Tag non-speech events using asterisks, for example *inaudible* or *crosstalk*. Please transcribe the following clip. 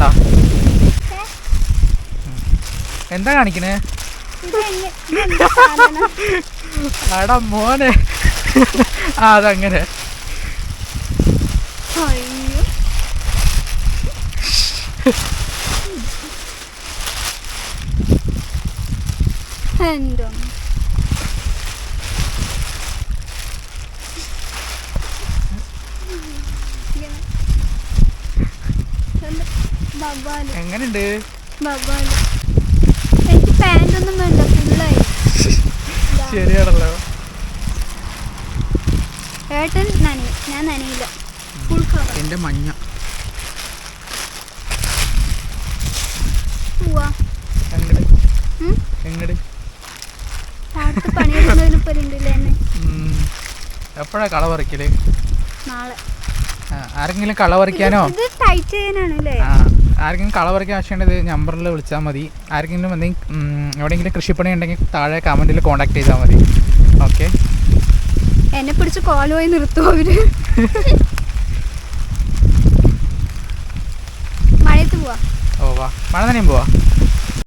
കണ്ട? എന്താ കാണിക്കണേ? അടാ മോനെ. ആ അതങ്ങനെ. എന്തോ? Yeah. എങ്ങനെയുണ്ട് എനിക്ക് പാന്റ് ഒന്നും വേണ്ട ഫുള്ളായി *laughs* ശരിയാണല്ലോ. ഏട്ടൻ നനയും. ഞാൻ നനയില്ല. ഫുൾ കവർ എന്റെ മഞ്ഞ. എപ്പോഴാ കള പറിക്കൽ? നാളെ. ആരെങ്കിലും കള പറിക്കാനോ? ഇത് ടൈറ്റ് ചെയ്യാനാണ് അല്ലേ ആ ആരെങ്കിലും കള പറിക്കാൻ ആവശ്യമുണ്ടെങ്കിൽ നമ്പറിൽ വിളിച്ചാൽ മതി. ആർക്കെങ്കിലും എന്തെങ്കിലും എവിടെയെങ്കിലും കൃഷിപ്പണി ഉണ്ടെങ്കിൽ താഴെ കമന്റിൽ കോൺടാക്ട് ചെയ്താൽ മതി. ഓക്കെ എന്നെ പിടിച്ച് കോലുമായി നിർത്തുമോ നിർത്തും അവർ. *laughs* മഴയത്ത് പോവാ. ഓ വാ. മഴ നനയും പോവാ?